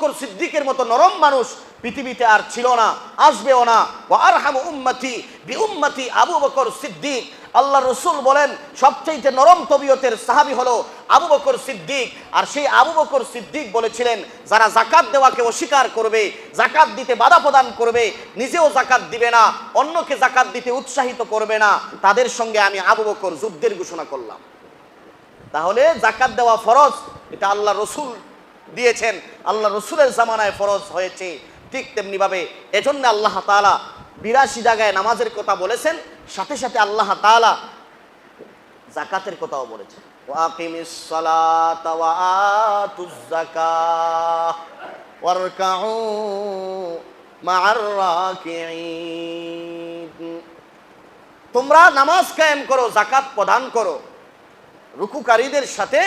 বকর সিদ্দিকের মতো নরম মানুষ পৃথিবীতে আর ছিল না, আসবেও না। ও আরহাম উম্মতি বি উম্মতি আবু বকর সিদ্দিক। আল্লাহ রসুল বলেন সবচেয়ে নরম তবিয়তের সাহাবি হলো আবু বকর সিদ্দিক। আর সেই আবু বকর সিদ্দিক বলেছিলেন, যারা জাকাত দেওয়াকে অস্বীকার করবে জাকাত দিতে বাধা প্রদান করবে, নিজেও জাকাত দিবে না, অন্যকে জাকাত দিতে উৎসাহিত করবে না। তাদের সঙ্গে আমি আবু বকর যুদ্ধের ঘোষণা করলাম। তাহলে জাকাত দেওয়া ফরজ, এটা আল্লাহ রসুল দিয়েছেন, আল্লাহ রসুলের জামানায় ফরজ হয়েছে। ঠিক তেমনি ভাবে এজন্য আল্লাহ তাআলা বিরাশি জায়গায় নামাজের কথা বলেছেন, সাথে সাথে আল্লাহ তাআলা জাকাতের কথাও বলেছেন। তোমরা নামাজ কায়েম করো জাকাত প্রদান করো। রুকুকারীদের সাথে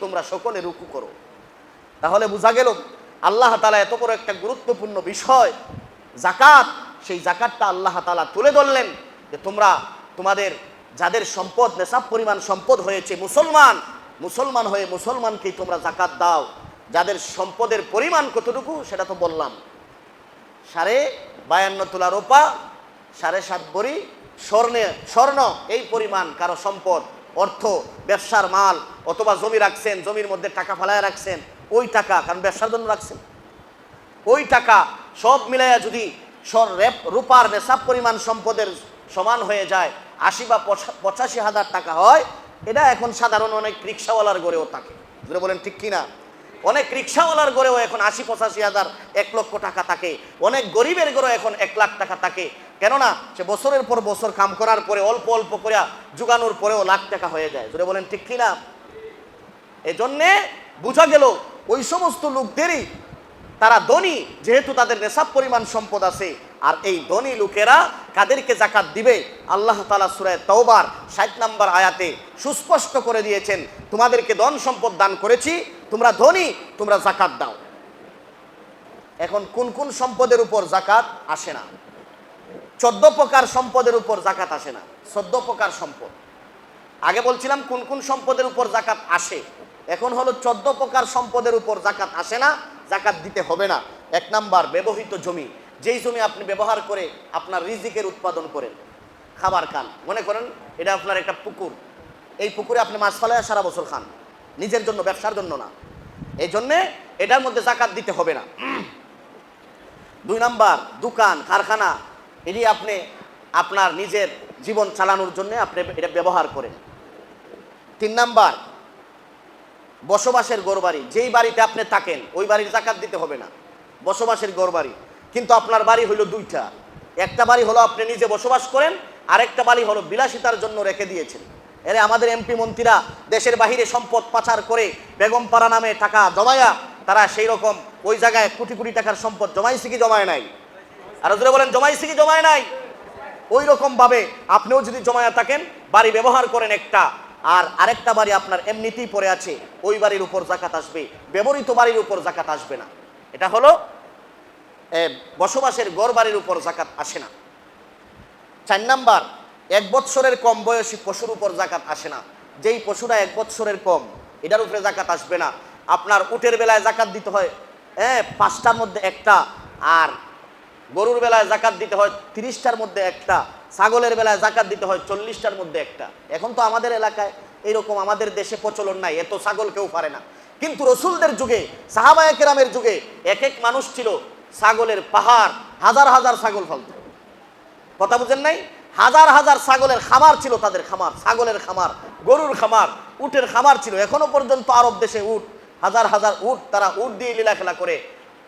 তোমরা সকলে রুকু করো। তাহলে বোঝা গেল, আল্লাহ তালা এত বড় একটা গুরুত্বপূর্ণ বিষয় জাকাত সেই জাকাতটা আল্লাহ তালা তুলে ধরলেন যে তোমরা, তোমাদের যাদের সম্পদ, নেশাব পরিমাণ সম্পদ হয়েছে মুসলমান মুসলমান হয়ে মুসলমানকেই তোমরা জাকাত দাও। যাদের সম্পদের পরিমাণ কতটুকু, সেটা তো বললাম। সাড়ে বায়ান্ন তোলা রোপা, সাড়ে সাত বড়ি স্বর্ণে, স্বর্ণ, এই পরিমাণ কারও সম্পদ। অর্থ, ব্যবসার মাল, অথবা জমি রাখছেন, জমির মধ্যে টাকা ফেলায় রাখছেন, ওই টাকা, কারণ ব্যবসার জন্য রাখছেন। ওই টাকা সব মিলাইয়া যদি রূপার নেশাব পরিমাণ সম্পদের সমান হয়ে যায়, আশি বা পঁচা- পঁচাশি হাজার টাকা হয়, এটা এখন সাধারণ অনেক রিক্সাওয়ালার গড়েও থাকে। বলেন ঠিক কিনা? অনেক রিক্সাওয়ালার গড়েও এখন আশি, পঁচাশি হাজার, এক লক্ষ টাকা থাকে। অনেক গরিবের গড়েও এখন এক লাখ টাকা থাকে। কেননা সে বছরের পর বছর কাম করার পরে অল্প অল্প করে জুগানোর পরেও লাখ টাকা হয়ে যায়। যদি বলেন, ঠিক কিনা? এজন্যে বোঝা গেল, ওই সমস্ত লোকদেরই তারা ধনী, যেহেতু তাদের নেশাব পরিমাণ সম্পদ আছে, আর এই ধনী লোকেরা কাদেরকে জাকাত দিবে? আল্লাহ তালা সুরায় তওবার ষাট নাম্বার আয়াতে সুস্পষ্ট করে দিয়েছেন, তোমাদেরকে ধন সম্পদ দান করেছি, তোমরা ধনী, তোমরা জাকাত দাও। এখন কোন কোন সম্পদের উপর জাকাত আসে না। চোদ্দ প্রকার সম্পদের উপর জাকাত আসে না। চোদ্দ প্রকার সম্পদ। আগে বলছিলাম কোন কোন সম্পদের উপর জাকাত আসে। এখন হলো চোদ্দ প্রকার সম্পদের উপর জাকাত আসে না জাকাত দিতে হবে না। এক নাম্বার, ব্যবহৃত জমি। যেই জমি আপনি ব্যবহার করে আপনার রিজিকের উৎপাদন করেন, খাবার খান। মনে করেন এটা আপনার একটা পুকুর। এই পুকুরে আপনি মাছ ফেলায় সারা বছর খান। নিজের জন্য, ব্যবসার জন্য না। এই জন্যে এটার মধ্যে জাকাত দিতে হবে না। দুই নাম্বার, দোকান, কারখানা। এটি আপনি আপনার নিজের জীবন চালানোর জন্য আপনি এটা ব্যবহার করেন। তিন নাম্বার, বসবাসের গড়বাড়ি যেই বাড়িতে আপনি থাকেন, ওই বাড়ির জাকাত দিতে হবে না। বসবাসের গড়বাড়ি কিন্তু আপনার বাড়ি হলো দুইটা। একটা বাড়ি হলো আপনি নিজে বসবাস করেন, আরেকটা বাড়ি হলো বিলাসিতার জন্য রেখে দিয়েছেন। এরে আমাদের এমপি মন্ত্রীরা দেশের বাহিরে সম্পদ পাচার করে বেগমপাড়া নামে টাকা জমায়া, তারা সেই রকম ওই জায়গায় কোটি কোটি টাকার সম্পদ জমাইছে কি জমায় নাই? আর যদি বলেন জমাইছে কি জমায় নাই। ওই রকম ভাবে আপনিও যদি জমায়া থাকেন, বাড়ি ব্যবহার করেন একটা, আর আরেকটা বাড়ি আপনার এমনিতেই পড়ে আছে, ওই বাড়ির উপর জাকাত আসবে, ব্যবহৃত বাড়ির উপর জাকাত আসবে না। এটা হলো বসবাসের গড় বাড়ির উপর জাকাত আসে না। চার নাম্বার, এক বৎসরের কম বয়সী পশুর উপর জাকাত আসে না। যেই পশুরা এক বৎসরের কম, এটার উপরে জাকাত আসবে না। আপনার উটের বেলায় জাকাত দিতে হয় হ্যাঁ পাঁচটার মধ্যে একটা, আর গরুর বেলায় জাকাত দিতে হয় তিরিশটার মধ্যে একটা, ছাগলের বেলায় জাকাত দিতে হয় চল্লিশটার মধ্যে একটা। এখন তো আমাদের এলাকায় এইরকম আমাদের দেশে প্রচলন নাই, এত ছাগল কেউ পারে না। কিন্তু রসুলদের যুগে, সাহাবায় কেরামের যুগে এক এক মানুষ ছিল ছাগলের পাহাড়, হাজার হাজার ছাগল ফলত। কথা বুঝেন নাই? হাজার হাজার ছাগলের খামার ছিল তাদের খামার, ছাগলের খামার, গরুর খামার, উটের খামার ছিল। এখনও পর্যন্ত আরব দেশে উট, হাজার হাজার উট তারা উট দিয়ে লীলা খেলা করে,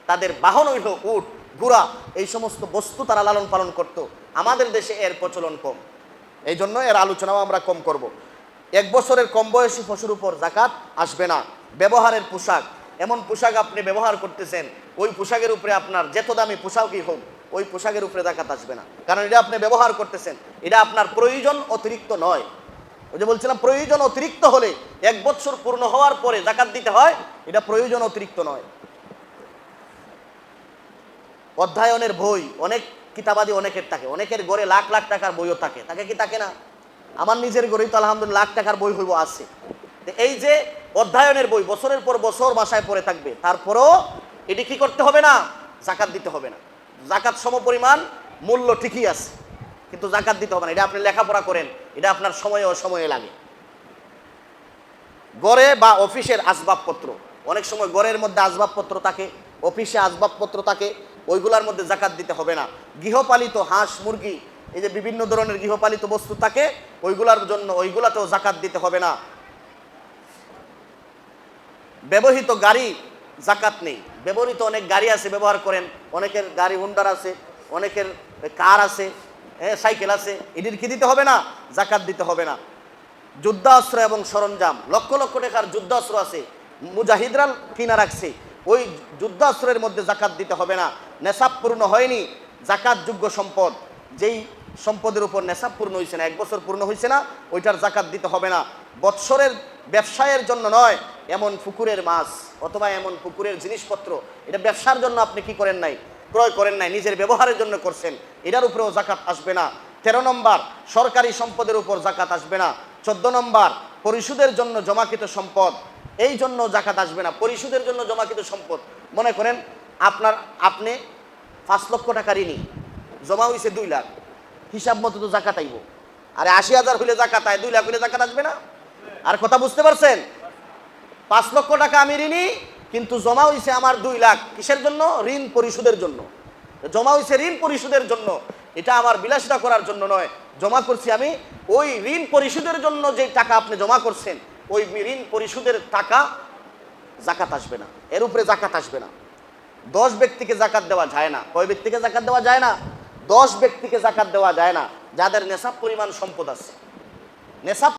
তাদের বাহন হইল উট। ঘোড়া এই সমস্ত বস্তু তারা লালন পালন করত। আমাদের দেশে এর প্রচলন কম। এই জন্য এর আলোচনাও আমরা কম করব। এক বছরের কম বয়সী পশুর উপর জাকাত আসবে না। ব্যবহারের পোশাক, এমন পোশাক আপনি ব্যবহার করতেছেন, ওই পোশাকের উপরে আপনার যেত দামি পোশাকই হোক, ওই পোশাকের উপরে জাকাত আসবে না। কারণ এটা আপনি ব্যবহার করতেছেন, এটা আপনার প্রয়োজন অতিরিক্ত নয়। ওই যে বলছিলাম, প্রয়োজন অতিরিক্ত হলে এক বছর পূর্ণ হওয়ার পরে জাকাত দিতে হয়, এটা প্রয়োজন অতিরিক্ত নয়। অধ্যয়নের বই, অনেক কিতাবাদি অনেকের থাকে। অনেকের গড়ে লাখ লাখ টাকার বইও থাকে। তাকে কি থাকে না? আমার নিজের গড়েই তো আলহামদুলিল্লাহ লাখ টাকার বই হইব, আছে। এই যে অধ্যয়নের বই, বছরের পর বছর বাসায় পড়ে থাকবে, তারপরও এটি কি করতে হবে না? জাকাত দিতে হবে না। জাকাত সমপরিমাণ মূল্য ঠিকই আছে, কিন্তু জাকাত দিতে হবে না। এটা আপনি লেখাপড়া করেন, এটা আপনার সময়ে অসময়ে লাগে। গড়ে বা অফিসের আসবাবপত্র, অনেক সময় গড়ের মধ্যে আসবাবপত্র থাকে, অফিসে আসবাবপত্র থাকে ওইগুলার মধ্যে জাকাত দিতে হবে না। গৃহপালিত হাঁস, মুরগি, এই যে বিভিন্ন ধরনের গৃহপালিত বস্তু থাকে, ওইগুলার জন্য ওইগুলাতেও জাকাত দিতে হবে না। ব্যবহৃত গাড়ি জাকাত নেই। ব্যবহৃত অনেক গাড়ি আছে, ব্যবহার করেন। অনেকের গাড়ি হুন্ডার আছে, অনেকের কার আছে হ্যাঁ সাইকেল আছে এটির কি দিতে হবে না? জাকাত দিতে হবে না। যুদ্ধাস্ত্র এবং সরঞ্জাম, লক্ষ লক্ষ টাকার যুদ্ধাস্ত্র আছে। মুজাহিদরা কিনা রাখছে। ওই যুদ্ধাস্ত্রের মধ্যে জাকাত দিতে হবে না। নেশাব পূর্ণ হয়নি, জাকাত যোগ্য সম্পদ। যেই সম্পদের উপর নেশাব পূর্ণ হয়েছে না, এক বছর পূর্ণ হয়েছে না, ওইটার জাকাত দিতে হবে না। বৎসরের ব্যবসায়ের জন্য নয়, এমন পুকুরের মাছ অথবা এমন পুকুরের জিনিসপত্র। এটা ব্যবসার জন্য আপনি কি করেন নাই? ক্রয় করেন নাই, নিজের ব্যবহারের জন্য করছেন। এটার উপরেও জাকাত আসবে না। তেরো নম্বর, সরকারি সম্পদের উপর জাকাত আসবে না। চোদ্দ নম্বর, পরিশোধের জন্য জমাকৃত সম্পদ। এই জন্য জাকাত আসবে না, পরিশোধের জন্য জমাকৃত সম্পদ। মনে করেন, আপনার, আপনি পাঁচ লক্ষ টাকা ঋণী, জমা হয়েছে দুই লাখ, হিসাব মতো তো জাকাত আইব। আরে আশি হাজার হইলে জাকাত আয়, দুই লাখ হইলে জাকাত আসবে না। আর কথা বুঝতে পারছেন? পাঁচ লক্ষ টাকা আমি ঋণী, কিন্তু জমা হয়েছে আমার দুই লাখ, কিসের জন্য? ঋণ পরিশোধের জন্য। জমা হয়েছে ঋণ পরিশোধের জন্য। এটা আমার বিলাসিতা করার জন্য নয়। জমা করছি আমি, ওই ঋণ পরিশোধের জন্য যে টাকা আপনি জমা করছেন ওই ঋণ পরিশোধের টাকা জাকাত আসবে না। এর উপরে জাকাত আসবে না। দশ ব্যক্তিকে জাকাত দেওয়া যায় না। কয় ব্যক্তিকে জাকাত দেওয়া যায় না? দশ ব্যক্তিকে জাকাত দেওয়া যায় না। যাদের নেশাব পরিমাণ সম্পদ আছে। নেশাব